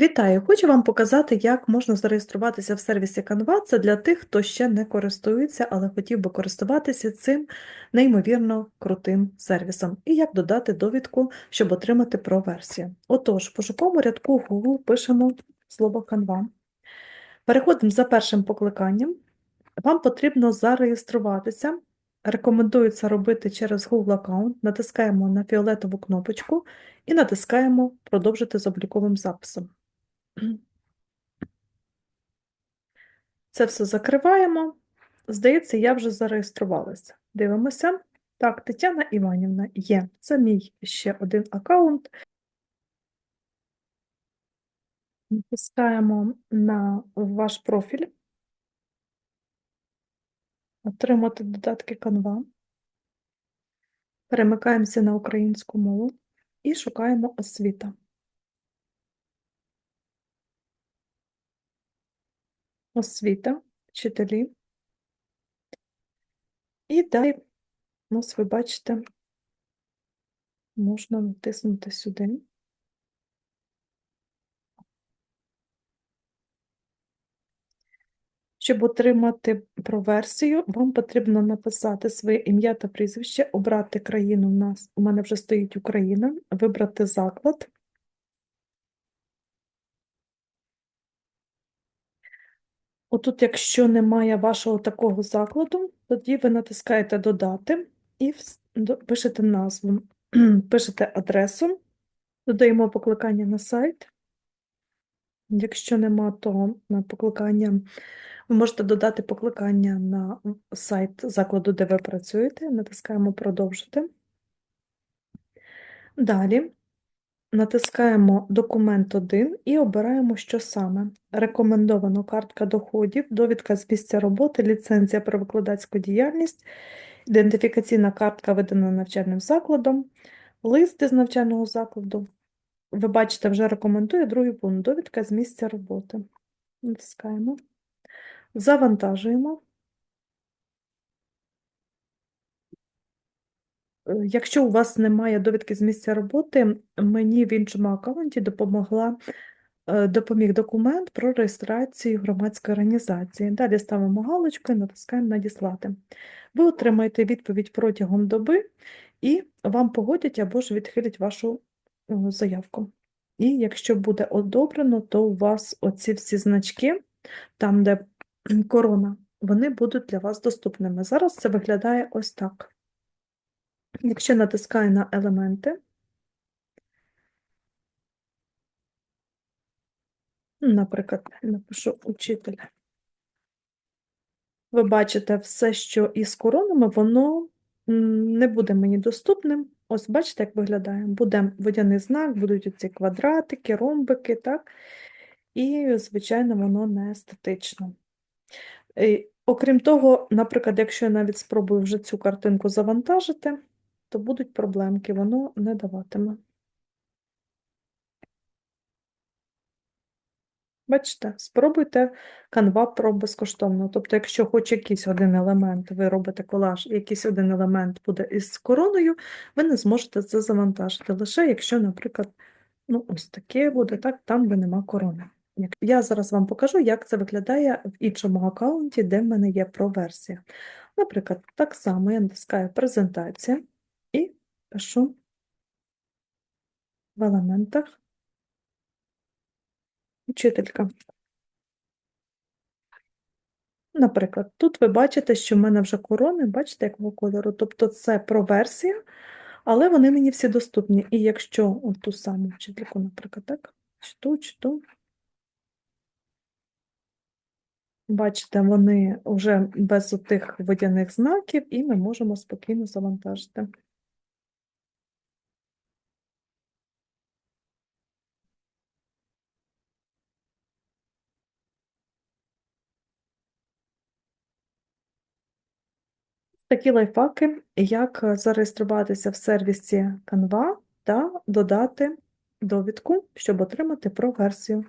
Вітаю! Хочу вам показати, як можна зареєструватися в сервісі Canva. Це для тих, хто ще не користується, але хотів би користуватися цим неймовірно крутим сервісом. І як додати довідку, щоб отримати про-версію. Отож, в пошуковому рядку Google пишемо слово Canva. Переходимо за першим покликанням. Вам потрібно зареєструватися. Рекомендується робити через Google аккаунт. Натискаємо на фіолетову кнопочку і натискаємо Продовжити з обліковим записом. Це все закриваємо. Здається, я вже зареєструвалася. Дивимося. Так, Тетяна Іванівна є. Це мій ще один аккаунт. Натискаємо на ваш профіль. Отримати додатки Canva. Перемикаємося на українську мову і шукаємо освіта. Освіта, вчителі. І далі, ось ви бачите, можна натиснути сюди. Щоб отримати проверсію, вам потрібно написати своє ім'я та прізвище, обрати країну. У нас у мене вже стоїть Україна, вибрати заклад. Отут, якщо немає вашого такого закладу, тоді ви натискаєте Додати і пишете назву, пишете адресу, додаємо покликання на сайт. Якщо нема, то на покликання ви можете додати покликання на сайт закладу, де ви працюєте. Натискаємо Продовжити. Далі натискаємо Документ 1 і обираємо, що саме. Рекомендовано картка доходів, довідка з місця роботи, ліцензія про викладацьку діяльність, ідентифікаційна картка, видана навчальним закладом, лист з навчального закладу. Ви бачите, вже рекомендує другий пункт довідка з місця роботи. Натискаємо. Завантажуємо. Якщо у вас немає довідки з місця роботи, мені в іншому аккаунті допомогла, е, допоміг документ про реєстрацію громадської організації. Далі ставимо галочку і натискаємо Надіслати. Ви отримаєте відповідь протягом доби і вам погодять або ж відхилять вашу е, заявку. І якщо буде одобрено, то у вас оці всі значки, там, де корона, вони будуть для вас доступними. Зараз це виглядає ось так. Якщо натискаю на елементи, наприклад, напишу учитель, ви бачите все, що із коронами, воно не буде мені доступним. Ось бачите, як виглядає. Буде водяний знак, будуть оці квадратики, ромбики, так? І, звичайно, воно не естетично. Окрім того, наприклад, якщо я навіть спробую вже цю картинку завантажити, то будуть проблемки, воно не даватиме. Бачите, спробуйте Canva Pro безкоштовно. Тобто, якщо хоч якийсь один елемент, ви робите колаж, якийсь один елемент буде із короною, ви не зможете це завантажити. Лише якщо, наприклад, ну, ось таке буде, так, там, де нема корони. Я зараз вам покажу, як це виглядає в іншому аккаунті, де в мене є про-версія. Наприклад, так само я натискаю презентація пишу в елементах Учителька. Наприклад, тут ви бачите, що в мене вже корони, бачите, якого кольору. Тобто це проверсія, але вони мені всі доступні. І якщо от ту саму вчительку, наприклад, так, чту, чту. Бачите, вони вже без тих водяних знаків, і ми можемо спокійно завантажити. Такі лайфхаки, як зареєструватися в сервісі Canva та додати довідку, щоб отримати про версію.